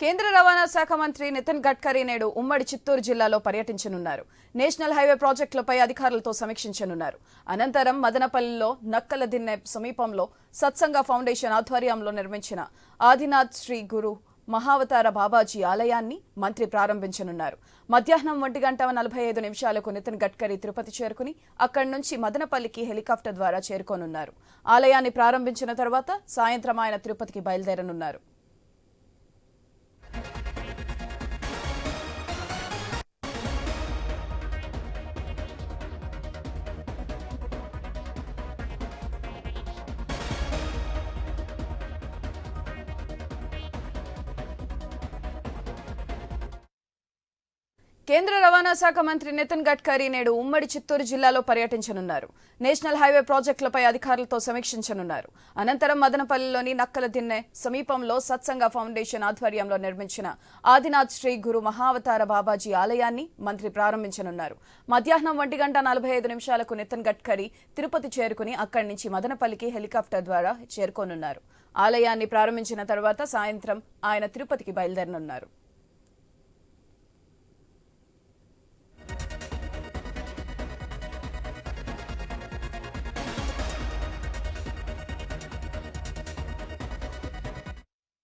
కేంద్ర రవాణా శాఖ మంత్రి నితిన్ గడ్కరీ నేడు ఉమ్మడి చిత్తూరు జిల్లాలో పర్యటించనున్నారు. నేషనల్ హైవే ప్రాజెక్టులపై అధికారులతో సమీక్షించనున్నారు. అనంతరం మదనపల్లిలో నక్కల దిన్నె సమీపంలో సత్సంగ ఫౌండేషన్ ఆధ్వర్యంలో నిర్మించిన ఆదినాథ్ శ్రీ గురు మహావతార బాబాజీ ఆలయాన్ని మంత్రి ప్రారంభించనున్నారు. మధ్యాహ్నం ఒంటి గంట నలభై ఐదు నిమిషాలకు నితిన్ గడ్కరీ తిరుపతి చేరుకుని అక్కడి నుంచి మదనపల్లికి హెలికాప్టర్ ద్వారా చేరుకోనున్నారు. ఆలయాన్ని ప్రారంభించిన తర్వాత సాయంత్రం ఆయన తిరుపతికి బయలుదేరనున్నారు. కేంద్ర రవాణా శాఖ మంత్రి నితిన్ గడ్కరీ నేడు ఉమ్మడి చిత్తూరు జిల్లాలో పర్యటించనున్నారు. నేషనల్ హైవే ప్రాజెక్టులపై అధికారులతో సమీక్షించనున్నారు. అనంతరం మదనపల్లిలోని నక్కల దిన్నె సమీపంలో సత్సంగ ఫౌండేషన్ ఆధ్వర్యంలో నిర్మించిన ఆదినాథ్ శ్రీ గురు మహావతార బాబాజీ ఆలయాన్ని మంత్రి ప్రారంభించనున్నారు. మధ్యాహ్నం ఒంటి గంట నలభై ఐదు నిమిషాలకు నితిన్ గడ్కరీ తిరుపతి చేరుకుని అక్కడి నుంచి మదనపల్లికి హెలికాప్టర్ ద్వారా చేరుకోనున్నారు. ఆలయాన్ని ప్రారంభించిన తర్వాత సాయంత్రం ఆయన తిరుపతికి బయలుదేరనున్నారు.